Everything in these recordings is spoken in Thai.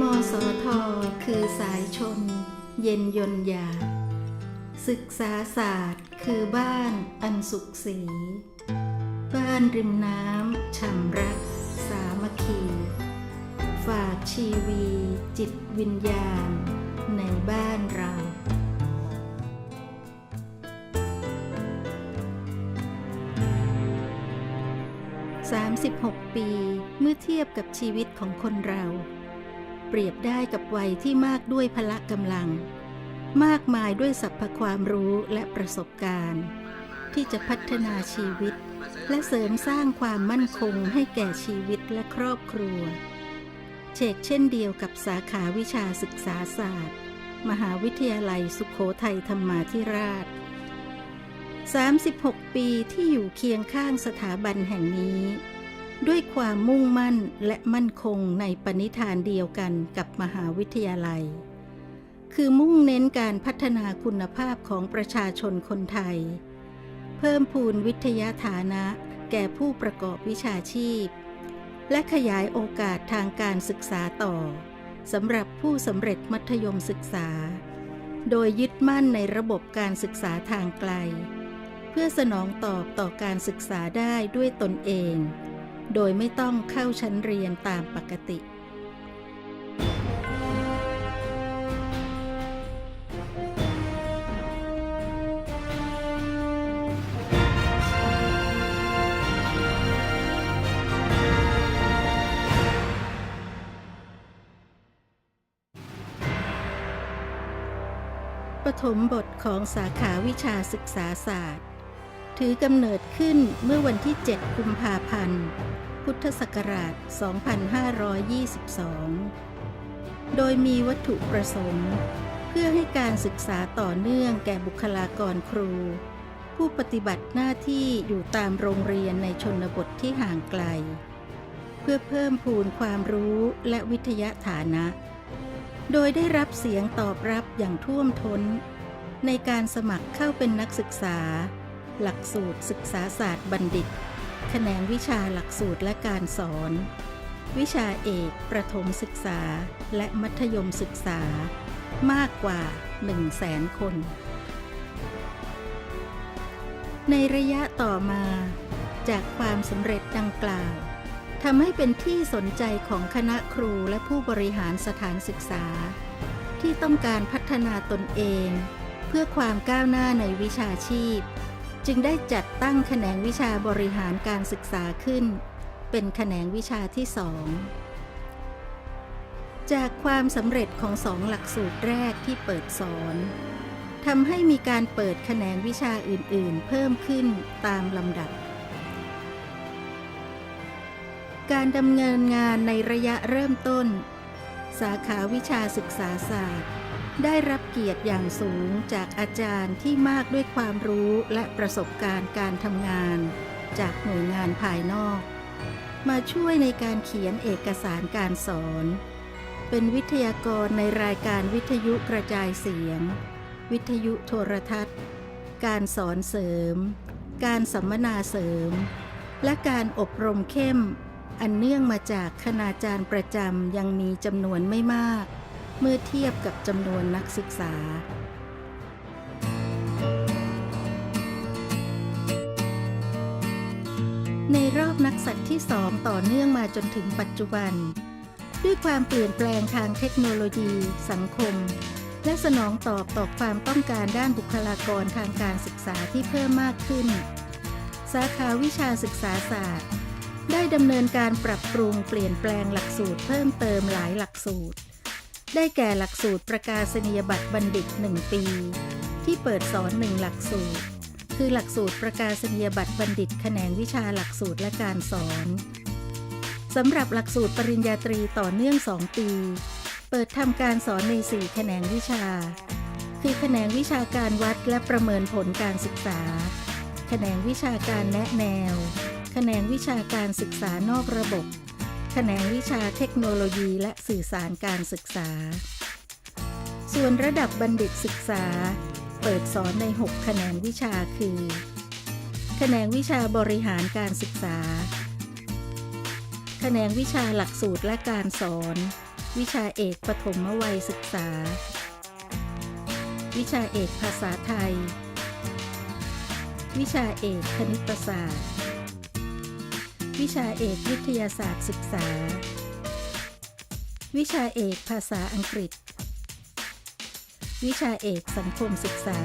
มสทคือสายชน เย็นยนยา ศึกษาศาสตร์คือบ้านอันสุขสี บ้านริมน้ำช่ำรัก สามัคคี ฝากชีวีจิตวิญญาณ ในบ้านเรา 36 ปี เมื่อเทียบกับชีวิตของคนเรา เปรียบได้กับวัยที่มากด้วยพละกำลัง มากมายด้วยสรรพความรู้และประสบการณ์ ที่จะพัฒนาชีวิต และเสริมสร้างความมั่นคงให้แก่ชีวิตและครอบครัว เชกเช่นเดียวกับสาขาวิชาศึกษาศาสตร์ มหาวิทยาลัยสุขโขทัยธรรมาธิราช 36 ปีที่อยู่เคียงข้างสถาบันแห่งนี้ ด้วยความมุ่งมั่นและมั่นคงในปณิธานเดียวกันกับมหาวิทยาลัย คือมุ่งเน้นการพัฒนาคุณภาพของประชาชนคนไทย เพิ่มพูนวิทยาฐานะแก่ผู้ประกอบวิชาชีพ และขยายโอกาสทางการศึกษาต่อสำหรับผู้สำเร็จมัธยมศึกษา โดยยึดมั่นในระบบการศึกษาทางไกล พื่อสนองตอบต่อการศึกษาได้ด้วยตนเอง โดยไม่ต้องเข้าชั้นเรียนตามปกติ ปฐมบทของสาขาวิชาศึกษาศาสตร์ ถือกำเนิดขึ้นเมื่อวันที่ 7 กุมภาพันธ์ พุทธศักราช 2522 โดยมีวัตถุประสงค์ เพื่อให้การศึกษาต่อเนื่องแก่บุคลากรครู ผู้ปฏิบัติหน้าที่อยู่ตามโรงเรียนในชนบทที่ห่างไกล เพื่อเพิ่มพูนความรู้และวิทยาฐานะ โดยได้รับเสียงตอบรับอย่างท่วมท้น ในการสมัครเข้าเป็นนักศึกษา หลักสูตรศึกษาศาสตร์บัณฑิต แขนงวิชาหลักสูตรและการสอน วิชาเอกประถมศึกษาและมัธยมศึกษามากกว่า 1 0 0 0 0แสนคน ในระยะต่อมาจากความสำเร็จดังกล่าวทำให้เป็นที่สนใจของคณะครูและผู้บริหารสถานศึกษา ที่ต้องการพัฒนาตนเอง เพื่อความก้าวหน้าในวิชาชีพ จึงได้จัดตั้งแขนงวิชาบริหารการศึกษาขึ้น เป็นแขนงวิชาที่สองจากความสำเร็จของสองหลักสูตรแรกที่เปิดสอนทำให้มีการเปิดแขนงวิชาอื่นๆ เพิ่มขึ้นตามลำดับ การดำเนินงานในระยะเริ่มต้น สาขาวิชาศึกษาศาสตร์ ได้รับเกียรติอย่างสูงจากอาจารย์ที่มากด้วยความรู้และประสบการณ์การทำงาน จากหน่วยงานภายนอก มาช่วยในการเขียนเอกสารการสอน เป็นวิทยากรในรายการวิทยุกระจายเสียง วิทยุโทรทัศน์ การสอนเสริม การสัมมนาเสริม และการอบรมเข้ม อันเนื่องมาจากคณาจารย์ประจำยังมีจำนวนไม่มาก เมื่อเทียบกับจำนวนนักศึกษา ในรอบนักสัตว์ที่สองต่อเนื่องมาจนถึงปัจจุบัน ด้วยความเปลี่ยนแปลงทางเทคโนโลยี สังคม และสนองตอบต่อความต้องการด้านบุคลากรทางการศึกษาที่เพิ่มมากขึ้น สาขาวิชาศึกษาศาสตร์ ได้ดำเนินการปรับปรุงเปลี่ยนแปลงหลักสูตรเพิ่มเติมหลายหลักสูตร ได้แก่หลักสูตรประกาศนียบัตรบัณฑิต 1 ปี ที่เปิดสอนหนึ่งหลักสูตร คือหลักสูตรประกาศนียบัตรบัณฑิตแขนงวิชาหลักสูตรและการสอนสำหรับหลักสูตรปริญญาตรีต่อเนื่อง 2 ปี เปิดทำการสอนใน 4 แขนงวิชา คือแขนงวิชาการวัดและประเมินผลการศึกษา แขนงวิชาการแนะแนว แขนงวิชาการศึกษานอกระบบ ขนงวิชาเทคโนโลยีและสื่อสารการศึกษา ส่วนระดับบัณฑิตศึกษา เปิดสอนใน 6 แขนงวิชาคือ แขนงวิชาบริหารการศึกษา แขนงวิชาหลักสูตรและการสอน วิชาเอกปฐมวัยศึกษา วิชาเอกภาษาไทย วิชาเอกคณิตศาสตร์ วิชาเอกวิทยาศาสตร์ศึกษา วิชาเอกภาษาอังกฤษ วิชาเอกสังคมศึกษา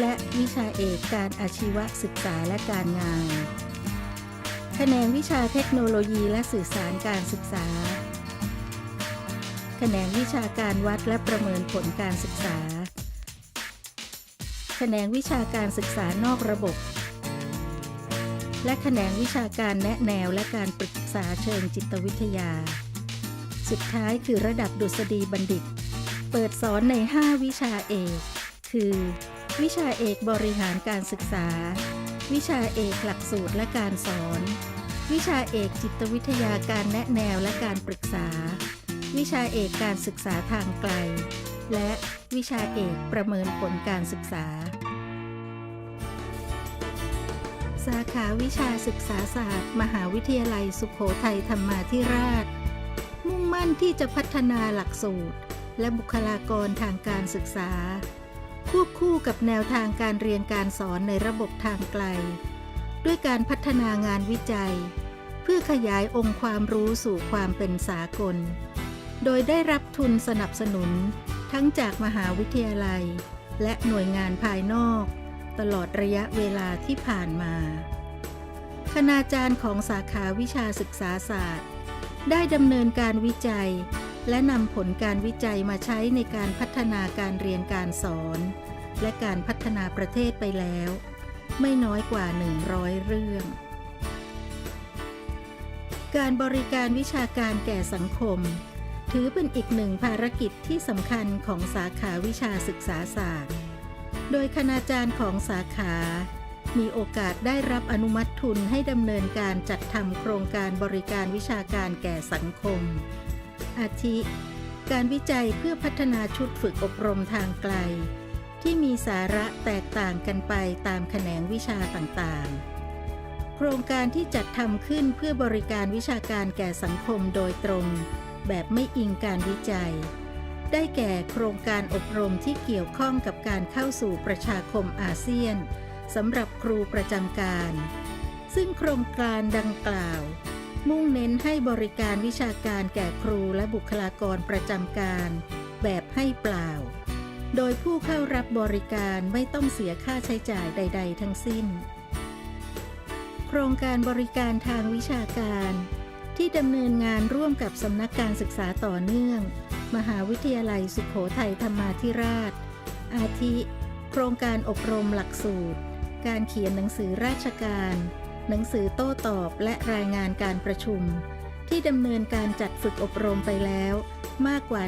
และวิชาเอกการอาชีวศึกษาและการงานคะแขนวิชาเทคโนโลยีและสื่อสารการศึกษา คะแขนวิชาการวัดและประเมินผลการศึกษา คะแขนวิชาการศึกษานอกระบบ และแขนงวิชาการแนะแนวและการปรึกษาเชิงจิตวิทยา สุดท้ายคือระดับดุษฎีบัณฑิต เปิดสอนใน 5 วิชาเอก คือ วิชาเอกบริหารการศึกษา วิชาเอกหลักสูตรและการสอน วิชาเอกจิตวิทยาการแนะแนวและการปรึกษา วิชาเอกการศึกษาทางไกล และวิชาเอกประเมินผลการศึกษา สาขาวิชาศึกษาศาสตร์ มหาวิทยาลัยสุขโขทัยธรรมาธิราช มุ่งมั่นที่จะพัฒนาหลักสูตร และบุคลากรทางการศึกษา ควบคู่กับแนวทางการเรียนการสอนในระบบทางไกล ด้วยการพัฒนางานวิจัย เพื่อขยายองค์ความรู้สู่ความเป็นสากล โดยได้รับทุนสนับสนุน ทั้งจากมหาวิทยาลัย และหน่วยงานภายนอก ตลอดระยะเวลาที่ผ่านมา คณาจารย์ของสาขาวิชาศึกษาศาสตร์ ได้ดำเนินการวิจัย และนำผลการวิจัยมาใช้ในการพัฒนาการเรียนการสอน และการพัฒนาประเทศไปแล้ว ไม่น้อยกว่า 100 เรื่อง การบริการวิชาการแก่สังคม ถือเป็นอีกหนึ่งภารกิจที่สำคัญของสาขาวิชาศึกษาศาสตร์ โดยคณาจารย์ของสาขา มีโอกาสได้รับอนุมัติทุนให้ดำเนินการจัดทำโครงการบริการวิชาการแก่สังคม อาทิ การวิจัยเพื่อพัฒนาชุดฝึกอบรมทางไกล ที่มีสาระแตกต่างกันไปตามแขนงวิชาต่างๆโครงการที่จัดทำขึ้นเพื่อบริการวิชาการแก่สังคมโดยตรง แบบไม่อิงการวิจัย ได้แก่โครงการอบรมที่เกี่ยวข้องกับการเข้าสู่ประชาคมอาเซียนสำหรับครูประจำการ ซึ่งโครงการดังกล่าว มุ่งเน้นให้บริการวิชาการแก่ครูและบุคลากรประจำการ แบบให้เปล่า โดยผู้เข้ารับบริการไม่ต้องเสียค่าใช้จ่ายใด ๆ ทั้งสิ้น โครงการบริการทางวิชาการ ที่ดำเนินงานร่วมกับสำนักการศึกษาต่อเนื่อง มหาวิทยาลัยสุขโขทัยธรรมาธิราช อาทิ โครงการอบรมหลักสูตร การเขียนหนังสือราชการ หนังสือโต้ตอบและรายงานการประชุม ที่ดำเนินการจัดฝึกอบรมไปแล้วมากกว่า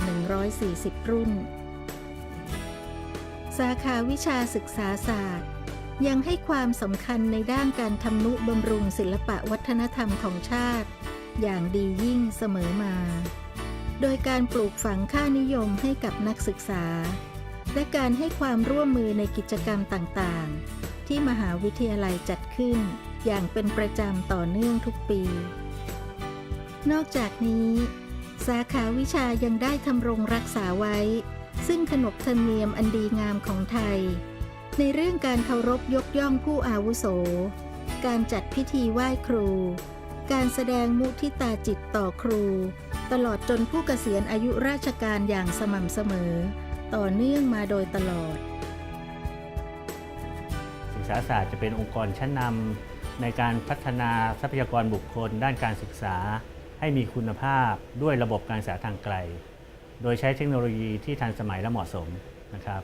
140 รุ่น สาขาวิชาศึกษาศาสตร์ ยังให้ความสำคัญในด้านการทำนุบำรุงศิลปะวัฒนธรรมของชาติ อย่างดียิ่งเสมอมา โดยการปลูกฝังค่านิยมให้กับนักศึกษา และการให้ความร่วมมือในกิจกรรมต่างๆ ที่มหาวิทยาลัยจัดขึ้น อย่างเป็นประจำต่อเนื่องทุกปี นอกจากนี้ สาขาวิชายังได้ทำรงรักษาไว้ ซึ่งขนบธรรมเนียมอันดีงามของไทย ในเรื่องการเคารพยกย่องผู้อาวุโส การจัดพิธีไหว้ครู การแสดงมุทิตาจิตต่อครู ตลอดจนผู้เกษียณอายุราชการอย่างสม่ำเสมอ ต่อเนื่องมาโดยตลอด ศึกษาศาสตร์จะเป็นองค์กรชั้นนำในการพัฒนาทรัพยากรบุคคล ด้านการศึกษา ให้มีคุณภาพด้วยระบบการศึกษาทางไกล โดยใช้เทคโนโลยีที่ทันสมัยและเหมาะสมนะครับ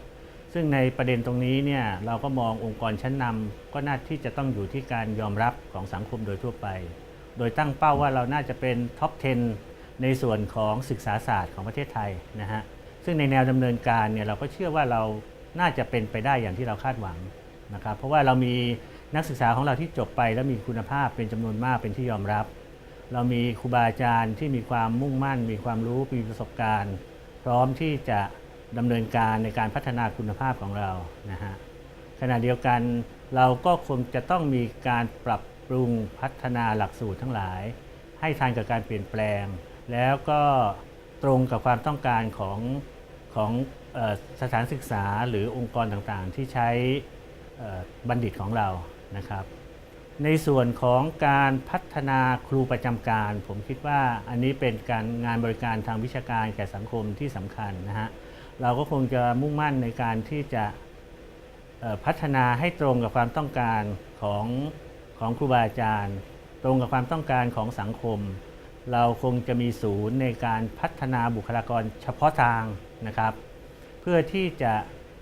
ซึ่งในประเด็นตรงนี้เนี่ยเราก็มององค์กรชั้นนำก็น่าที่จะต้องอยู่ที่การยอมรับของสังคมโดยทั่วไป โดยตั้งเป้าว่าเราน่าจะเป็นท็อป 10 ในส่วนของศึกษาศาสตร์ของประเทศไทยนะฮะซึ่งในแนวดำเนินการเนี่ยเราก็เชื่อว่าเราน่าจะเป็นไปได้อย่างที่เราคาดหวังนะครับเพราะว่าเรามีนักศึกษาของเราที่จบไป แล้วมีคุณภาพเป็นจำนวนมากเป็นที่ยอมรับ เรามีครูบาอาจารย์ที่มีความมุ่งมั่น มีความรู้มีประสบการณ์ พร้อมที่จะดำเนินการในการพัฒนาคุณภาพของเรานะฮะขณะเดียวกันเราก็คงจะต้องมีการปรับ ปรุงพัฒนาหลักสูตรทั้งหลาย ให้ทันกับการเปลี่ยนแปลง แล้วก็ตรงกับความต้องการของของออสถานศึกษาหรือองค์กรต่างๆ ที่ใช้บัณฑิตของเรานะครับ ในส่วนของการพัฒนาครูประจำการ ผมคิดว่าอันนี้เป็นการงานบริการทางวิชาการแก่สังคมที่สำคัญนะฮะเราก็คงจะมุ่งมั่นในการที่จะพัฒนาให้ตรงกับความต้องการของ ของครูบาอาจารย์ ตรงกับความต้องการของสังคม เราคงจะมีศูนย์ในการพัฒนาบุคลากรเฉพาะทางนะครับ เพื่อที่จะ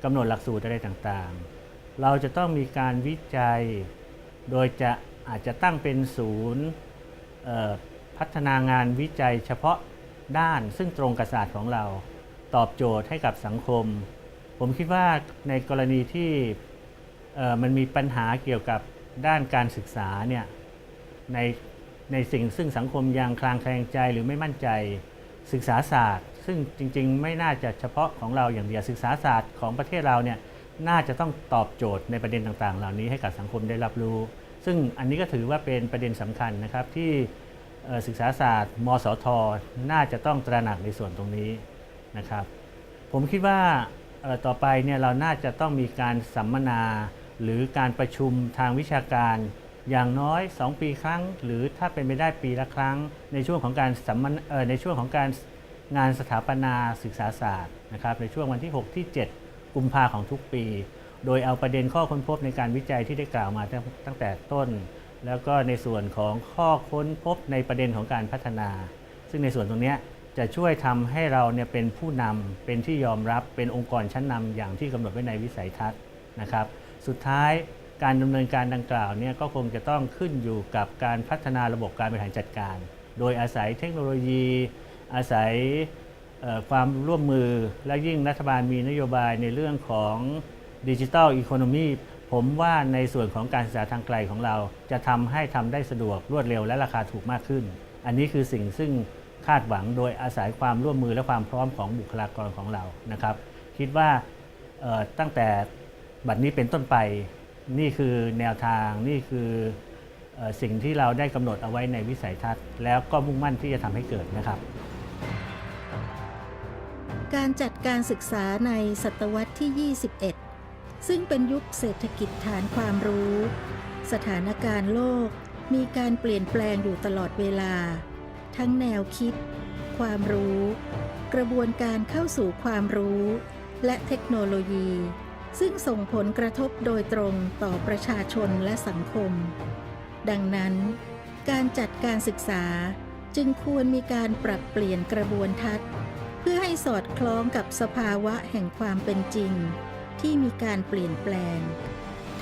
กำหนดหลักสูตรอะไรต่างๆ เราจะต้องมีการวิจัย โดยจะอาจจะตั้งเป็นศูนย์พัฒนางานวิจัยเฉพาะด้านซึ่งตรงกับศาสตร์ของเรา ตอบโจทย์ให้กับสังคม ผมคิดว่าในกรณีที่มันมีปัญหาเกี่ยวกับ ด้านการศึกษาเนี่ยในในสิ่งซึ่งสังคมยังคลางแคลงใจหรือไม่มั่นใจศึกษาศาสตร์ ซึ่งจริง ๆ ไม่น่าจะเฉพาะของเราอย่างเดียวศึกษาศาสตร์ของประเทศเราเนี่ยน่าจะต้องตอบโจทย์ในประเด็นต่างๆ เหล่านี้ให้กับสังคมได้รับรู้ ซึ่งอันนี้ก็ถือว่าเป็นประเด็นสำคัญนะครับที่ศึกษาศาสตร์ มสท น่าจะต้องตระหนักในส่วนตรงนี้นะครับ ผมคิดว่าต่อไปเนี่ยเราน่าจะต้องมีการสัมมนา หรือการประชุมทางวิชาการ อย่างน้อย 2 ปีครั้ง หรือถ้าเป็นไปได้ปีละครั้ง ในช่วงของการสัมมนาในช่วงของการงานสถาปนาศึกษาศาสตร์นะครับในช่วงวันที่ 6 ที่ 7 กุมภาของทุกปี โดยเอาประเด็นข้อค้นพบในการวิจัยที่ได้กล่าวมาตั้งแต่ต้น แล้วก็ในส่วนของข้อค้นพบในประเด็นของการพัฒนา ซึ่งในส่วนตรงนี้จะช่วยทำให้เราเนี่ยเป็นผู้นำเป็นที่ยอมรับเป็นองค์กรชั้นนำอย่างที่กำหนดไว้ในวิสัยทัศน์นะครับ สุดท้ายการดำเนินการดังกล่าวเนี่ยก็คงจะต้องขึ้นอยู่กับการพัฒนาระบบการบริหารจัดการ โดยอาศัยเทคโนโลยี อาศัยความร่วมมือและยิ่งรัฐบาลมีนโยบายในเรื่องของดิจิทัลอีโคโนมีผมว่าในส่วนของการศึกษาทางไกลของเรา จะทำให้ทำได้สะดวกรวดเร็วและราคาถูกมากขึ้น อันนี้คือสิ่งซึ่งคาดหวังโดยอาศัยความร่วมมือและความพร้อมของบุคลากรของเรานะครับ คิดว่าตั้งแต่ บัดนี้เป็นต้นไปนี่คือแนวทางนี่คืออสิ่งที่เราได้กำหนดเอาไว้ในวิสัยทัศน์ แล้วก็มุ่งมั่นที่จะทำให้เกิดนะครับ การจัดการศึกษาในศตวรรษที่ 21 ซึ่งเป็นยุคเศรษฐกิจฐานความรู้ สถานการณ์โลกมีการเปลี่ยนแปลงอยู่ตลอดเวลา ทั้งแนวคิด ความรู้ กระบวนการเข้าสู่ความรู้ และเทคโนโลยี ซึ่งส่งผลกระทบโดยตรงต่อประชาชนและสังคม ดังนั้น การจัดการศึกษาจึงควรมีการปรับเปลี่ยนกระบวนทัศน์ เพื่อให้สอดคล้องกับสภาวะแห่งความเป็นจริง ที่มีการเปลี่ยนแปลง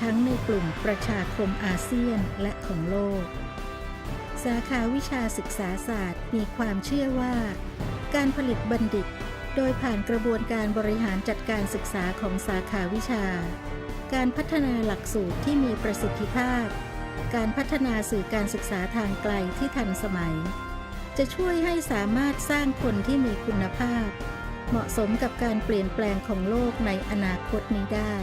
ทั้งในกลุ่มประชาคมอาเซียนและของโลก สาขาวิชาศึกษาศาสตร์มีความเชื่อว่า การผลิตบัณฑิต โดยผ่านกระบวนการบริหารจัดการศึกษาของสาขาวิชา การพัฒนาหลักสูตรที่มีประสิทธิภาพ การพัฒนาสื่อการศึกษาทางไกลที่ทันสมัย จะช่วยให้สามารถสร้างคนที่มีคุณภาพ เหมาะสมกับการเปลี่ยนแปลงของโลกในอนาคตนี้ได้